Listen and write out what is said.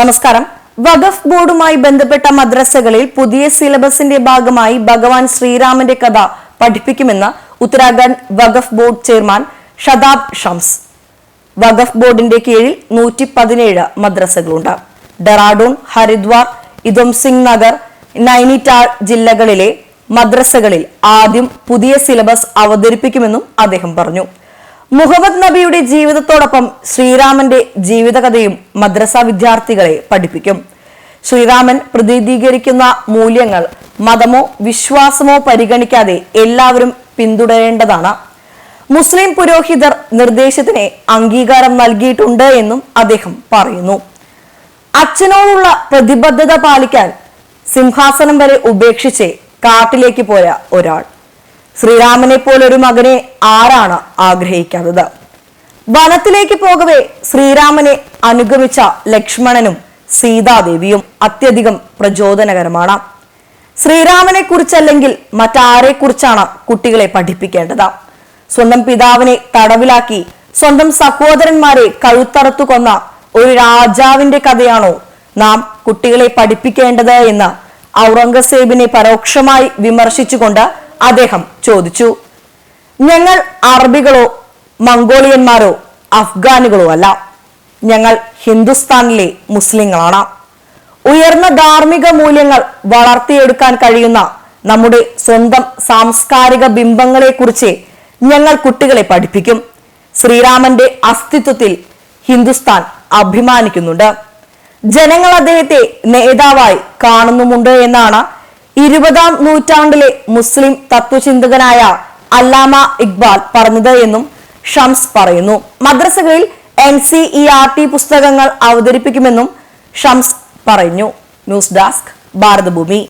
നമസ്കാരം. വഖഫ് ബോർഡുമായി ബന്ധപ്പെട്ട മദ്രസകളിൽ പുതിയ സിലബസിന്റെ ഭാഗമായി ഭഗവാൻ ശ്രീരാമന്റെ കഥ പഠിപ്പിക്കുമെന്ന് ഉത്തരാഖണ്ഡ് വഖഫ് ബോർഡ് ചെയർമാൻ ഷതാബ് ഷംസ്. വഖഫ് ബോർഡിന്റെ കീഴിൽ നൂറ്റി പതിനേഴ് മദ്രസകളുണ്ട്. ഡെറാഡൂൺ ഹരിദ്വാർ ഇദംസിംഗ് നഗർ നൈനിറ്റാൾ ജില്ലകളിലെ മദ്രസകളിൽ ആദ്യം പുതിയ സിലബസ് അവതരിപ്പിക്കുമെന്നും അദ്ദേഹം പറഞ്ഞു. മുഹമ്മദ് നബിയുടെ ജീവിതത്തോടൊപ്പം ശ്രീരാമന്റെ ജീവിതകഥയും മദ്രസ വിദ്യാർത്ഥികളെ പഠിപ്പിക്കും. ശ്രീരാമൻ പ്രതിനിധീകരിക്കുന്ന മൂല്യങ്ങൾ മതമോ വിശ്വാസമോ പരിഗണിക്കാതെ എല്ലാവരും പിന്തുടരേണ്ടതാണ്. മുസ്ലിം പുരോഹിതർ നിർദ്ദേശത്തിന് അംഗീകാരം നൽകിയിട്ടുണ്ട് എന്നും അദ്ദേഹം പറയുന്നു. അച്ഛനോടുള്ള പ്രതിബദ്ധത പാലിക്കാൻ സിംഹാസനം വരെ ഉപേക്ഷിച്ച് കാട്ടിലേക്ക് പോയ ഒരാൾ. ശ്രീരാമനെ പോലൊരു മകനെ ആരാണ് ആഗ്രഹിക്കാത്തത്? വനത്തിലേക്ക് പോകവേ ശ്രീരാമനെ അനുഗമിച്ച ലക്ഷ്മണനും സീതാദേവിയും അത്യധികം പ്രചോദനകരമാണ്. ശ്രീരാമനെ കുറിച്ചല്ലെങ്കിൽ മറ്റാരെ കുറിച്ചാണ് കുട്ടികളെ പഠിപ്പിക്കേണ്ടത്? സ്വന്തം പിതാവിനെ തടവിലാക്കി സ്വന്തം സഹോദരന്മാരെ കഴുത്തറത്തു കൊന്ന ഒരു രാജാവിന്റെ കഥയാണോ നാം കുട്ടികളെ പഠിപ്പിക്കേണ്ടത് എന്ന് ഔറംഗസേബിനെ പരോക്ഷമായി വിമർശിച്ചുകൊണ്ട് അദ്ദേഹം ചോദിച്ചു. ഞങ്ങൾ അറബികളോ മംഗോളിയന്മാരോ അഫ്ഗാനികളോ അല്ല ഞങ്ങൾ ഹിന്ദുസ്ഥാനിലെ മുസ്ലിങ്ങളാണ്. ഉയർന്ന ധാർമ്മിക മൂല്യങ്ങൾ വളർത്തിയെടുക്കാൻ കഴിയുന്ന നമ്മുടെ സ്വന്തം സാംസ്കാരിക ബിംബങ്ങളെക്കുറിച്ച് ഞങ്ങൾ കുട്ടികളെ പഠിപ്പിക്കും. ശ്രീരാമന്റെ അസ്തിത്വത്തിൽ ഹിന്ദുസ്ഥാൻ അഭിമാനിക്കുന്നുണ്ട്. ജനങ്ങൾ അദ്ദേഹത്തെ നേതാവായി കാണുന്നുമുണ്ട് എന്നാണ് ഇരുപതാം നൂറ്റാണ്ടിലെ മുസ്ലിം തത്വചിന്തകനായ അല്ലാമ ഇക്ബാൽ പറഞ്ഞത് എന്നും ഷംസ് പറയുന്നു. മദ്രസകളിൽ N C E R T പുസ്തകങ്ങൾ അവതരിപ്പിക്കുമെന്നും ഷംസ് പറഞ്ഞു. News desk Bharathabhoomi.